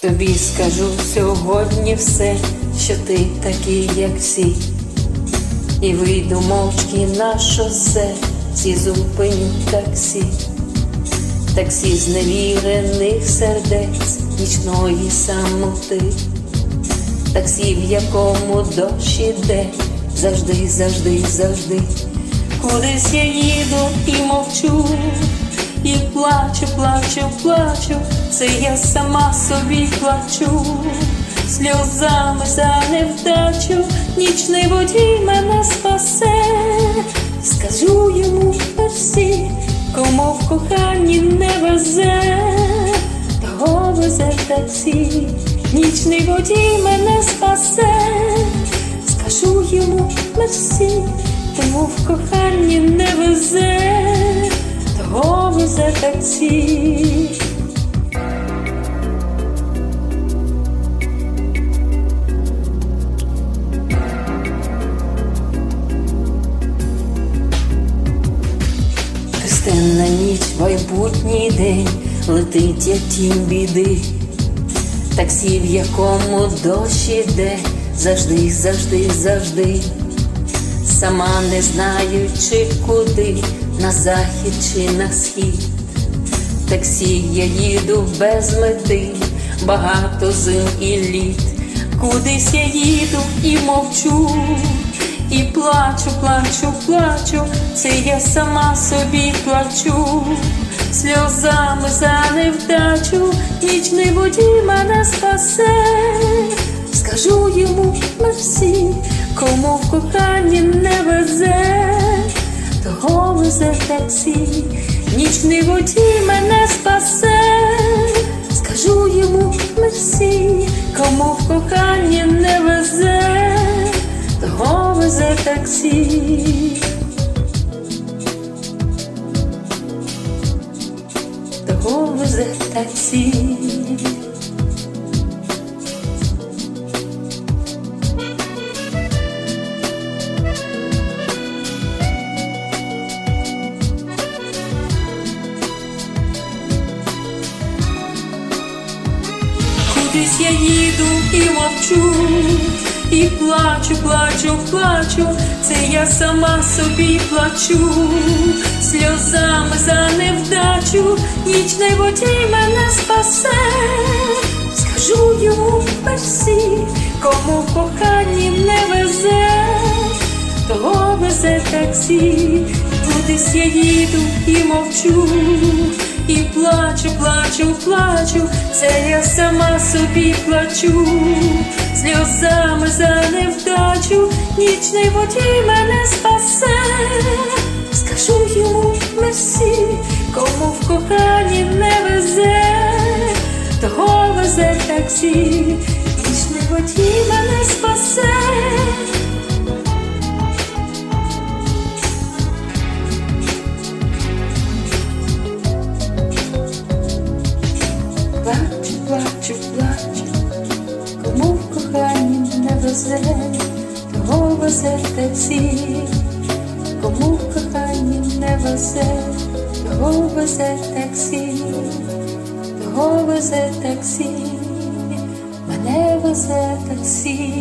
Тобі скажу сьогодні все, що ти такий, як всі. І вийду мовчки на шосе, всі зупиню таксі, таксі зневірених сердець, нічної самоти, таксі, в якому дощ іде, завжди, завжди, завжди. Кудись я їду і мовчу, і плачу, плачу, плачу, це я сама собі плачу, сльозами за невдачу, нічний водій мене спасе, скажу йому всі, кому в коханні не везе, того везе таксі, нічний водій мене спасе, скажу йому мерсі, тому в коханні не везе, везе таксі. Пустенна ніч, майбутній день, летить як тінь біди, таксі, в якому дощ іде, завжди, завжди, завжди, сама не знаючи куди, на захід чи на схід. Таксі я їду без мети, багато зим і літ. Кудись я їду і мовчу, і плачу, плачу, плачу, це я сама собі плачу, сльозами за невдачу, нічний водій мене спасе, скажу йому мерсі, кому в коханні не везе, того везе таксі, нічний водій мене спасе, скажу йому мерсі, кому в коханні не везе, того везе таксі. Того везе таксі. Кудись я їду і мовчу, і плачу, плачу, плачу, це я сама собі плачу, сльозами за невдачу, нічний водій мене спасе, скажу йому мерсі, кому в коханні не везе, того везе таксі, кудись я їду і мовчу, і плачу, плачу, плачу, це я сама собі плачу, сльозами за невдачу, нічний водій мене спасе, скажу йому мерсі, кому в коханні не везе, того везе таксі, нічний водій мене спасе. Везе, того везе таксі, кому в коханні не везе, того везе таксі, того везе таксі, мене везе таксі.